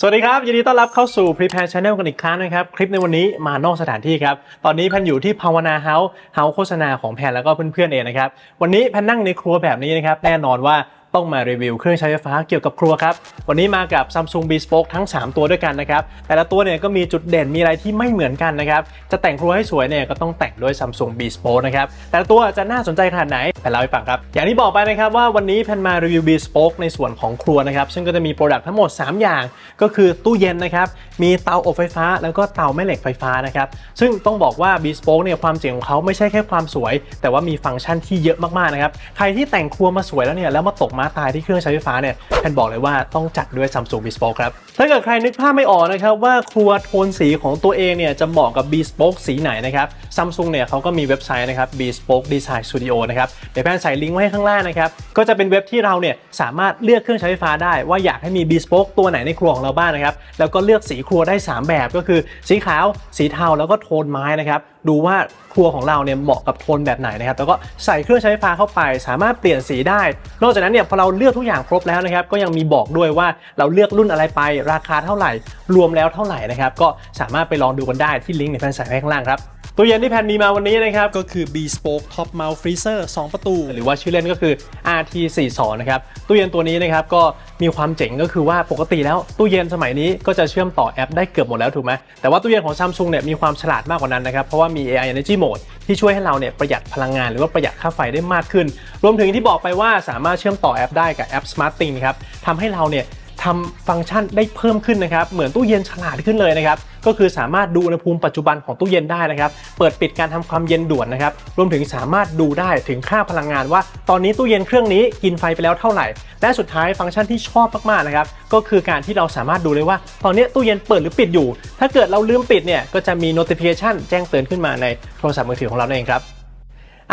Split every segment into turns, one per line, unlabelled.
สวัสดีครับ ยินดีต้อนรับเข้าสู่ Prepare Channel กันอีกครั้งนะครับ คลิปในวันนี้มานอกสถานที่ครับ ตอนนี้แพนอยู่ที่ภาวนาเฮาส์เฮาส์โฆษณาของแพนแล้วก็เพื่อนๆเองนะครับ วันนี้แพนนั่งในครัวแบบนี้นะครับ แน่นอนว่า ต้องมารีวิวเครื่องใช้ไฟฟ้าเกี่ยวกับครัวครับ วันนี้มากับ Samsung Bespoke ทั้ง 3 ตัวด้วยกันนะครับ แต่ละตัวเนี่ยก็มีจุดเด่นมีอะไรที่ไม่เหมือนกันนะครับ จะแต่งครัวให้สวยเนี่ยก็ต้องแต่งด้วย Samsung Bespoke นะครับ แต่ละตัวจะน่าสนใจขนาดไหนแพนเล่าให้ฟังครับ อย่างที่บอกไปนะครับว่าวันนี้แพนมารีวิว Bespoke ในส่วนของครัวนะครับ ซึ่งก็จะมีโปรดักต์ทั้งหมด 3 อย่าง ก็คือตู้เย็นนะครับ มีเตาอบไฟฟ้า แล้วก็เตาแม่เหล็กไฟฟ้านะครับ ซึ่งต้องบอกว่า Bespoke เนี่ยความเจ๋งของเขาไม่ใช่แค่ความสวย แต่ว่ามีฟังก์ชันที่เยอะมากๆนะครับ ใครที่แต่งครัวมาสวยแล้วเนี่ยแล้วมาตกมาตายที่เครื่องใช้ไฟฟ้าเนี่ยแพนบอกเลยว่าต้องจัดด้วย Samsung Bespoke ครับ ถ้าเกิดใครนึกภาพไม่ออกนะครับว่าครัวโทนสีของตัวเองเนี่ยจะเหมาะกับ Bespoke สีไหนนะครับ Samsung เนี่ยเขาก็มีเว็บไซต์นะครับ Bespoke Design Studio นะครับเดี๋ยวแพนใส่ลิงก์ไว้ให้ข้างล่างนะครับก็จะเป็นเว็บที่เราเนี่ยสามารถเลือกเครื่องใช้ไฟฟ้าได้ว่าอยากให้มี Bespoke ตัวไหนในครัวของเราบ้างนะครับแล้วก็เลือกสีครัวได้ 3 แบบก็คือ สีขาว สีเทาแล้วก็โทนไม้นะครับ ดูว่าครัวของเราเนี่ยเหมาะกับโทนแบบไหนนะครับแล้วก็ใส่เครื่องใช้ไฟฟ้าเข้าไป สามารถเปลี่ยนสีได้ นอกจากนั้นเนี่ยพอเราเลือกทุกอย่างครบแล้วนะครับก็ยังมีบอกด้วยว่าเราเลือกรุ่นอะไรไปราคาเท่าไหร่ รวมแล้วเท่าไหร่นะครับก็สามารถไปลองดูกันได้ที่ลิงก์ในแฟนใส่ไว้ข้างล่างครับ ตู้เย็นที่แพนมีมาวันนี้นะครับ ก็คือ Bespoke Top Mount Freezer 2 ประตู หรือว่าชื่อเล่นก็คือ RT42 นะครับ ตู้เย็นตัวนี้นะครับก็มีความเจ๋งก็คือว่าปกติแล้วตู้เย็นสมัยนี้ก็จะเชื่อมต่อแอปได้เกือบหมดแล้วถูกไหมแต่ว่าตู้เย็นของ Samsung เนี่ยมีความฉลาดมากกว่านั้นนะครับ เพราะว่ามี AI Energy Mode ที่ช่วยให้เราเนี่ยประหยัดพลังงานหรือว่าประหยัดค่าไฟได้มากขึ้น รวมถึงที่บอกไปว่าสามารถเชื่อมต่อแอปได้กับแอป SmartThings นะครับทำให้เราเนี่ย ทำฟังก์ชันได้เพิ่มขึ้นนะครับ เหมือนตู้เย็นฉลาดขึ้นเลยนะครับ ก็คือสามารถดูอุณหภูมิปัจจุบันของตู้เย็นได้นะครับ เปิดปิดการทำความเย็นด่วนนะครับ รวมถึงสามารถดูได้ถึงค่าพลังงานว่า ตอนนี้ตู้เย็นเครื่องนี้กินไฟไปแล้วเท่าไหร่ และสุดท้ายฟังก์ชันที่ชอบมากๆนะครับ ก็คือการที่เราสามารถดูเลยว่า ตอนนี้ตู้เย็นเปิดหรือปิดอยู่ ถ้าเกิดเราลืมปิดเนี่ย ก็จะมี notification แจ้งเตือนขึ้นมาในโทรศัพท์มือถือของเราเองครับ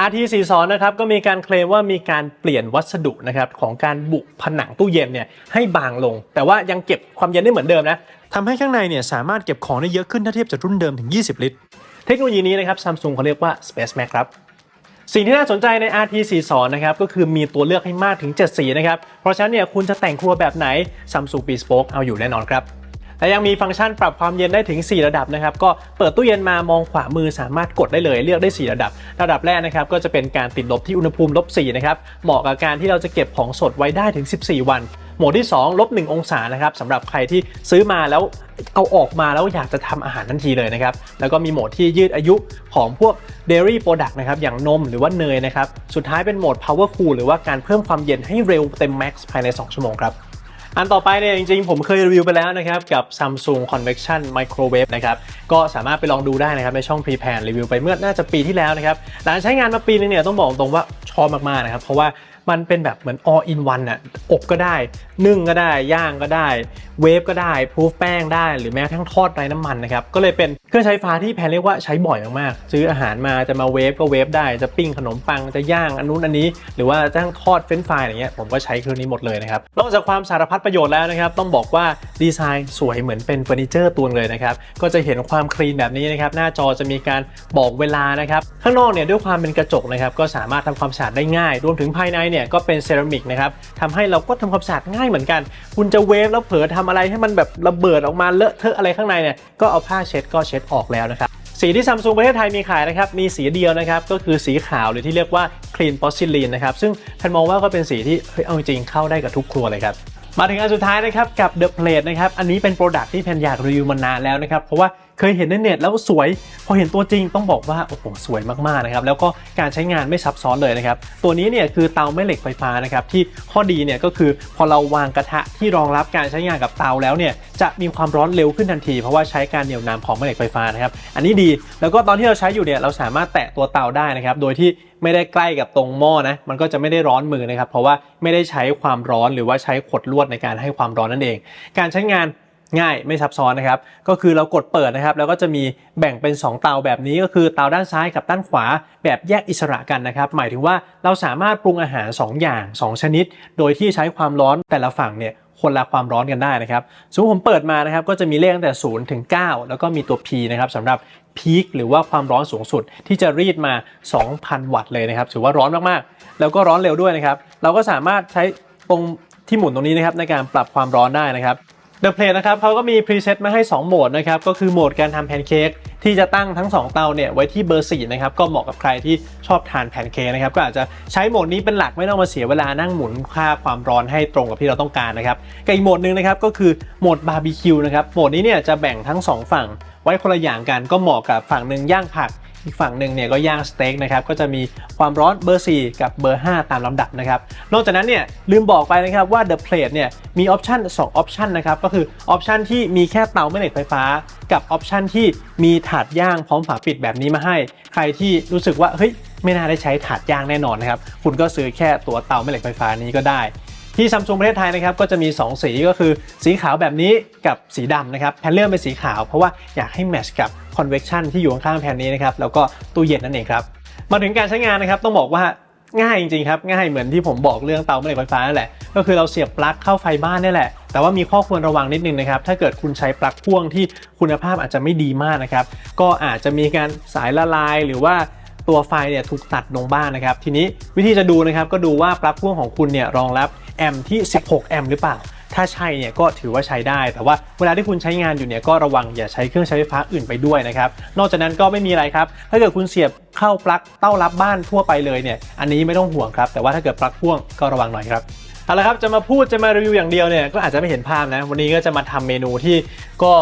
RT42 นะครับก็มีการเคลมว่ามีการเปลี่ยนวัสดุนะครับของการบุผนังตู้เย็นเนี่ยให้บางลง แต่ว่ายังเก็บความเย็นได้เหมือนเดิมนะทำให้ข้างในเนี่ยสามารถเก็บของได้เยอะขึ้นถ้าเทียบจากรุ่นเดิมถึง 20 ลิตร เทคโนโลยีนี้นะครับ Samsung เขาเรียกว่า Space Max ครับสิ่งที่น่าสนใจใน RT42 นะครับก็คือมีตัวเลือกให้มากถึง 7 สีนะครับ เพราะฉะนั้นเนี่ยคุณจะแต่งครัวแบบไหน Samsung Bespoke เอาอยู่แน่นอนครับ และยังมีฟังก์ชันปรับความเย็นได้ถึง 4 ระดับนะครับ ก็เปิดตู้เย็นมามองขวามือสามารถกดได้เลยเลือกได้ 4 ระดับ ระดับแรกนะครับก็จะเป็นการติดลบที่อุณหภูมิลบ4นะครับเหมาะกับการที่เราจะเก็บของสดไว้ได้ถึง 14 วันโหมดที่2ลบ1องศานะครับสำหรับใครที่ซื้อมาแล้วเอาออกมาแล้วอยากจะทำอาหารทันทีเลยนะครับ แล้วก็มีโหมดที่ยืดอายุของพวก Dairy Product นะครับ อย่างนมหรือว่าเนยนะครับ สุดท้ายเป็นโหมด Power Cool หรือว่าการเพิ่มความเย็นให้เร็วเต็ม Max ภายใน 2 ชั่วโมงครับ อันต่อไปเนี่ยจริงๆ ผมเคยรีวิวไปแล้วนะครับ กับ Samsung Convection Microwave นะครับ ก็สามารถไปลองดูได้นะครับ ในช่อง Pre-Pan รีวิวไปเมื่อน่าจะปีที่แล้วนะครับ หลังใช้งานมาปีนึงเนี่ยต้องบอกตรงว่าชอบมากๆนะครับ เพราะว่า มันเป็นแบบเหมือน all in one น่ะอบก็ได้ นึ่งก็ได้ ย่างก็ได้ เวฟก็ได้พูฟแป้งได้ หรือแม้กระทั่งทอดไร้น้ำมันนะครับ ก็เลยเป็นเครื่องใช้ไฟฟ้าที่แพนเรียกว่าใช้บ่อยมากๆ ซื้ออาหารมาจะมาเวฟก็เวฟได้ จะปิ้งขนมปัง จะย่างอันนู้นอันนี้ หรือว่าจะทอดเฟรนฟรายอะไรเงี้ย ผมก็ใช้เครื่องนี้หมดเลยนะครับ นอกจากความสารพัดประโยชน์แล้วนะครับ ต้องบอกว่าดีไซน์สวยเหมือนเป็นเฟอร์นิเจอร์ตัวเลยนะครับ ก็จะเห็นความคลีนแบบนี้นะครับ หน้าจอจะมีการบอกเวลานะครับ ข้างนอกเนี่ยด้วยความเป็นกระจกนะครับ ก็สามารถทำความสะอาดได้ง่าย รวมถึงภายในเนี่ยก็เป็นเซรามิกนะครับทำให้เราก็ทำความสะอาดง่ายเหมือนกัน คุณจะเวฟแล้วเผลอทำอะไรให้มันแบบระเบิดออกมาเลอะเทอะอะไรข้างในเนี่ยก็เอาผ้าเช็ดก็เช็ดออกแล้วนะครับสีที่ซัมซุงประเทศไทยมีขายนะครับ มีสีเดียวนะครับ ก็คือสีขาวหรือที่เรียกว่า clean porcelain นะครับ ซึ่งแพนมองว่าก็เป็นสีที่เฮ้ยเอาจริงเข้าได้กับทุกครัวเลยครับ มาถึงอันสุดท้ายนะครับ กับ The Plate นะครับ อันนี้เป็นโปรดักที่แพนอยากรีวิวมานานแล้วนะครับ เพราะว่า เคยเห็นในเน็ตแล้วสวย พอเห็นตัวจริงต้องบอกว่าโอ้โหสวยมากๆนะครับแล้วก็การใช้งานไม่ซับซ้อนเลยนะครับตัวนี้เนี่ยคือเตาแม่เหล็กไฟฟ้านะครับที่ข้อดีเนี่ยก็คือพอเราวางกระทะที่รองรับการใช้งานกับเตาแล้วเนี่ยจะมีความร้อนเร็วขึ้นทันที เพราะว่าใช้การเหนี่ยวนำของแม่เหล็กไฟฟ้านะครับอันนี้ดีแล้วก็ตอนที่เราใช้อยู่เนี่ยเราสามารถแตะตัวเตาได้นะครับโดยที่ไม่ได้ใกล้กับตรงหม้อนะมันก็จะไม่ได้ร้อนมือนะครับเพราะว่าไม่ได้ใช้ความร้อนหรือว่าใช้ขดลวดในการให้ความร้อนนั่นเอง การใช้งาน ง่ายไม่ซับซ้อนนะครับ ก็คือเรากดเปิดนะครับ แล้วก็จะมีแบ่งเป็น 2 เตาแบบนี้ก็คือเตาด้านซ้ายกับด้านขวาแบบแยกอิสระกันนะครับ หมายถึงว่าเราสามารถปรุงอาหาร 2 อย่าง 2 ชนิด โดยที่ใช้ความร้อนแต่ละฝั่งเนี่ยคนละความร้อนกันได้นะครับสมมติผมเปิดมานะครับก็จะมีเลขตั้งแต่0ถึง 9 แล้วก็มีตัว P นะครับสำหรับพีคหรือว่าความร้อนสูงสุดที่จะรีดมา 2,000 วัตต์เลยนะครับ ถือว่าร้อนมากๆ แล้วก็ร้อนเร็วด้วยนะครับ เราก็สามารถใช้ตรงที่หมุนตรงนี้นะครับในการปรับความร้อนได้นะครับ The Plate นะครับเขาก็มีพรีเซตมาให้ 2 โหมดนะครับ ก็คือโหมดการทำแพนเค้กที่จะตั้งทั้ง 2 เตาเนี่ยไว้ที่เบอร์4นะครับ ก็เหมาะกับใครที่ชอบทานแพนเค้กนะครับ ก็อาจจะใช้โหมดนี้เป็นหลักไม่ต้องมาเสียเวลานั่งหมุนค่าความร้อนให้ตรงกับที่เราต้องการนะครับกับอีกโหมดหนึ่งนะครับก็คือโหมดบาร์บีคิวนะครับโหมดนี้เนี่ยจะแบ่งทั้ง 2 ฝั่งไว้คนละอย่างกันก็เหมาะกับฝั่งหนึ่งย่างผัก อีกฝั่งหนึ่งเนี่ยก็ย่างสเต็กนะครับก็จะมีความร้อนเบอร์ 4 กับเบอร์ 5 ตามลำดับนะครับนอกจากนั้นเนี่ยลืมบอกไปนะครับว่า The Plate เนี่ยมีออปชัน2ออปชันนะครับก็คือออปชันที่มีแค่เตาแม่เหล็กไฟฟ้า กับออปชันที่มีถาดย่างพร้อมฝาปิดแบบนี้มาให้ ใครที่รู้สึกว่าเฮ้ยไม่น่าได้ใช้ถาดย่างแน่นอนนะครับคุณก็ซื้อแค่ตัวเตาแม่เหล็กไฟฟ้านี้ก็ได้ที่ซัมซุงประเทศไทยนะครับก็จะมี 2 สีก็คือสีขาวแบบนี้กับสีดำนะครับแพนเลือกเป็นสีขาวเพราะว่าอยากให้แมชกับ คอนเว c ชันที่อยู่ข้างๆแพนนี้นะครับแล้วก็ตู้เย็นนั่นเองครับมาถึงการใช้งานนะครับต้องบอกว่าง่ายจริงๆครับง่ายเหมือนที่ผมบอกเรื่องเตาแม่เหล็กไฟฟ้านั่นแหละก็คือเราเสียบปลั๊กเข้าไฟบ้านนี่แหละ แต่ว่ามีข้อควรระวังนิดนึงนะครับถ้าเกิดคุณใช้ปลั๊กพ่วงที่คุณภาพอาจจะไม่ดีมากนะครับก็อาจจะมีการสายละลายหรือว่าตัวไฟเนี่ยถูกตัดลงบ้างนะครับทีนี้วิธีจะดูนะครับก็ดูว่าปลั๊กพ่วงของคุณเนี่ยรองรับแอมป์ที่ 16 แอมป์หรือเปล่า ถ้าใช่เนี่ยก็ถือว่าใช้ได้ แต่ว่าเวลาที่คุณใช้งานอยู่เนี่ยก็ระวังอย่าใช้เครื่องใช้ไฟฟ้าอื่นไปด้วยนะครับ นอกจากนั้นก็ไม่มีอะไรครับ ถ้าเกิดคุณเสียบเข้าปลั๊กเต้ารับบ้านทั่วไปเลยเนี่ย อันนี้ไม่ต้องห่วงครับ แต่ว่าถ้าเกิดปลั๊กพ่วงก็ระวังหน่อยครับเอาละครับ จะมาพูดจะมารีวิวอย่างเดียวเนี่ยก็อาจจะไม่เห็นภาพนะ วันนี้ก็จะมาทำเมนูที่ก็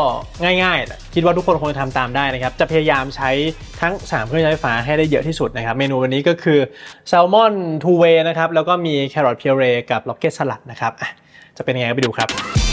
ง่ายๆ คิดว่าทุกคนคงจะทำตามได้นะครับ จะพยายามใช้ทั้ง 3 เครื่องใช้ไฟฟ้าให้ได้เยอะที่สุดนะครับ เมนูวันนี้ก็คือแซลมอนทูเวนะครับ แล้วก็มีแครอทพิเรกับล็อกเก็ตสลัดนะครับ จะเป็นยังไงไปดูครับ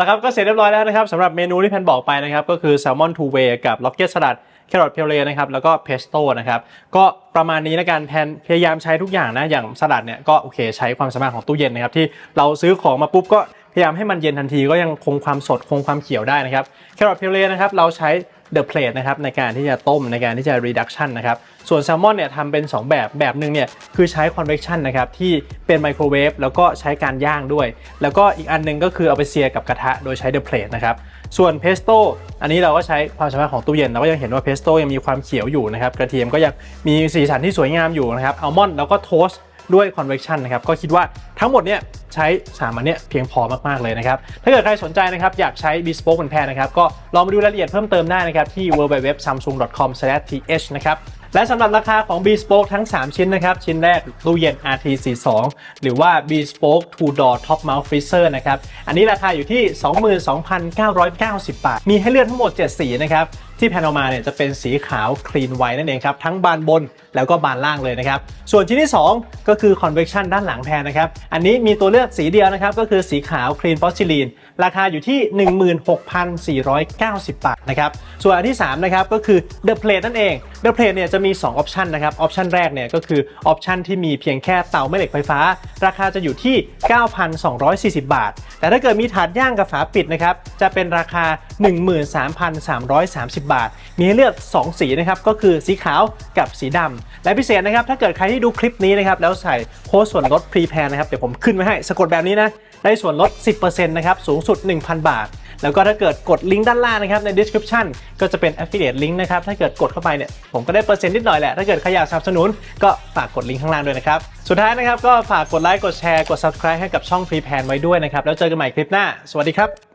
ละครับก็เสร็จเรียบร้อยแล้วนะครับสำหรับเมนูที่แพนบอกไปนะครับก็คือแซลมอนทูเวย์กับล็อกเก็ตสลัดแครอทเพลเลนะครับแล้วก็เพสโต้นะครับก็ประมาณนี้นะการแพนพยายามใช้ทุกอย่างนะอย่างสลัดเนี่ยก็โอเคใช้ความสามารถของตู้เย็นนะครับที่เราซื้อของมาปุ๊บก็พยายามให้มันเย็นทันทีก็ยังคงความสดคงความเขียวได้นะครับแครอทเพลเลนะครับเราใช้ The Plate นะครับในการที่จะต้มในการที่จะ reduction นะครับส่วนแซลมอนเนี่ยทำเป็น 2 แบบแบบหนึ่งเนี่ยคือใช้ convection นะครับที่เป็นไมโครเวฟแล้วก็ใช้การย่างด้วย แล้วก็อีกอันหนึงก็คือเอาไปเซียกับกระทะโดยใช้ The Plate นะครับส่วนเพสโต้อันนี้เราก็ใช้ความสามารถของตู้เย็นเราก็ยังเห็นว่าเพสโต้ยังมีความเขียวอยู่นะครับกระเทียมก็ยังมีสีสันที่สวยงามอยู่นะครับอัลมอนด์แล้วก็โทส ด้วย convection นะครับก็คิดว่าทั้งหมดเนี่ยใช้สามอันเนี้ยเพียงพอมากๆเลยนะครับ ถ้าเกิดใครสนใจนะครับอยากใช้ bespoke เป็นแพรนะครับก็ลองมาดูรายละเอียดเพิ่มเติมได้นะครับที่ www.samsung.com/th นะครับและสำหรับราคาของ bespoke ทั้ง 3 ชิ้นนะครับ ชิ้นแรกตู้เย็น RT42 หรือว่า bespoke two door top mount freezer นะครับ อันนี้ราคาอยู่ที่ 22,990 บาท มีให้เลือกทั้งหมด 7 สีนะครับ ที่แพนออกมาเนี่ยจะเป็นสีขาว clean white นั่นเองครับ ทั้งบานบนแล้วก็บานล่างเลยนะครับ ส่วนชิ้นที่ 2 ก็คือ convection ด้านหลังแพนนะครับ อันนี้มีตัวเลือกสีเดียวนะครับ ก็คือสีขาว clean porcelain ราคาอยู่ที่ 16,490 บาทนะครับ ส่วนอันที่3นะครับก็คือ the plate นั่นเอง the plate เนี่ยจะมี2ออปชันนะครับออปชันแรกเนี่ยก็คือออปชันที่มีเพียงแค่เตาแม่เหล็กไฟฟ้า ราคาจะอยู่ที่ 9,240 บาท แต่ถ้าเกิดมีถาดย่างกับฝาปิดนะครับจะเป็นราคา 13,330 บาท มีให้เลือก 2 สีนะครับก็คือสีขาวกับสีดำและพิเศษนะครับ ถ้าเกิดใครที่ดูคลิปนี้นะครับ แล้วใส่โค้ดส่วนลดพรีแพนนะครับ เดี๋ยวผมขึ้นไว้ให้สะกดแบบนี้นะ ได้ส่วนลด 10%นะครับ สูงสุด 1,000 บาท แล้วก็ถ้าเกิดกดลิงก์ด้านล่างนะครับ ใน description ก็จะเป็น affiliate link นะครับ ถ้าเกิดกดเข้าไปเนี่ย ผมก็ได้เปอร์เซ็นต์นิดหน่อยแหละ ถ้าเกิดใครอยากสนับสนุน ก็ฝากกดลิงก์ข้างล่างด้วยนะครับ สุดท้ายนะครับก็ฝากกดไลค์กดแชร์กด subscribe ให้กับช่อง p r e p a n ไว้ด้วยนะครับแล้วเจอกันใหม่คลิปหน้า สวัสดีครับ